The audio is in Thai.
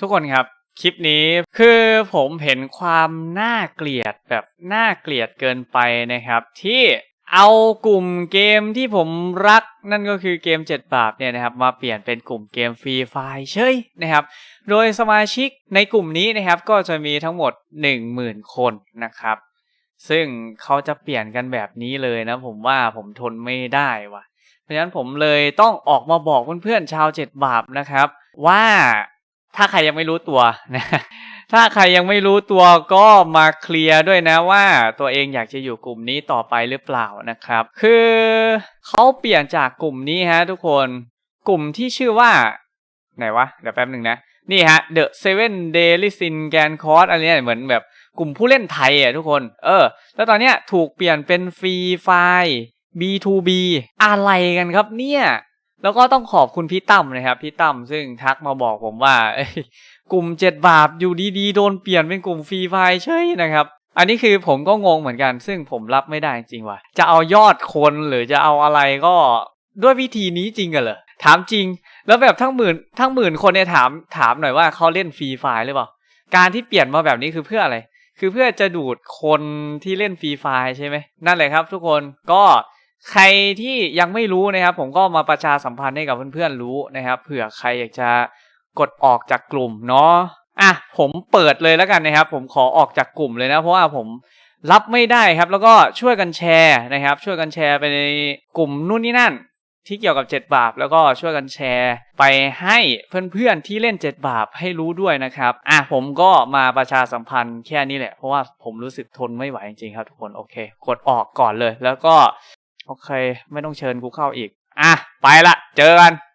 ทุกคนครับ คลิปนี้คือผมเห็นความน่าเกลียดแบบน่าเกลียดเกินไปนะครับ ที่เอากลุ่มเกมที่ผมรักนั่นก็คือเกม7บาปเนี่ยนะครับมาเปลี่ยนเป็นกลุ่มเกมฟรีไฟเฉยนะครับ โดยสมาชิกในกลุ่มนี้นะครับก็จะมีทั้งหมด 10,000 คนนะครับ ซึ่งเขาจะเปลี่ยนกันแบบนี้เลยนะผมว่าผมทนไม่ได้ว่ะ เพราะฉะนั้นผมเลยต้องออกมาบอกเพื่อนๆชาวเจ็ดบาปนะครับ ว่า ถ้าใครยังไม่รู้ตัวนะถ้าใครยังไม่รู้ตัวก็มาเคลียร์ด้วยนะว่าตัวเองอยากจะอยู่กลุ่มนี้ต่อไปหรือเปล่านะครับ คือเขาเปลี่ยนจากกลุ่มนี้ฮะทุกคนกลุ่มที่ชื่อว่า ไหนวะ เดี๋ยวแป๊บหนึ่งนะ นี่ฮะ The Seven Daily Sin Gan Course อันเนี้ยเหมือนแบบกลุ่มผู้เล่นไทยอะทุกคน เออ แล้วตอนเนี้ยถูกเปลี่ยนเป็นฟรีไฟ B2B อะไรกันครับเนี่ย แล้วก็ต้องขอบคุณพี่ตั้มนะครับ พี่ตั้มซึ่งทักมาบอกผมว่า กลุ่มเจ็ดบาปอยู่ดีๆ โดนเปลี่ยนเป็นกลุ่มฟรีไฟล์เฉยนะครับ อันนี้คือผมก็งงเหมือนกัน ซึ่งผมรับไม่ได้จริงว่ะจะเอายอดคนหรือจะเอาอะไรก็ด้วยวิธีนี้จริงกันเหรอถามจริง แล้วแบบทั้งหมื่นทั้งหมื่นคนเนี่ยถามถามหน่อยว่าเขาเล่นฟรีไฟหรือเปล่าการที่เปลี่ยนมาแบบนี้คือเพื่ออะไร คือเพื่อจะดูดคนที่เล่นฟรีไฟใช่ไหมนั่นแหละครับ ทุกคนก็ ใครที่ยังไม่รู้นะครับ ผมก็มาประชาสัมพันธ์ให้กับเพื่อนๆรู้นะครับเผื่อใครอยากจะกดออกจากกลุ่มเนาะอะผมเปิดเลยแล้วกันนะครับ ผมขอออกจากกลุ่มเลยนะ เพราะว่าผมรับไม่ได้ครับ แล้วก็ช่วยกันแชร์นะครับ ช่วยกันแชร์ไปในกลุ่มนู่นนี่นั่น ที่เกี่ยวกับ 7 บาป แล้วก็ช่วยกันแชร์ ไปให้เพื่อนๆที่เล่น 7 บาปให้รู้ด้วยนะครับอะผมก็มาประชาสัมพันธ์แค่นี้แหละเพราะว่าผมรู้สึกทนไม่ไหวจริงๆครับทุกคนโอเค กดออกก่อนเลย แล้วก็ โอเค ไม่ต้องเชิญกูเข้าอีก อะ ไปละ เจอกัน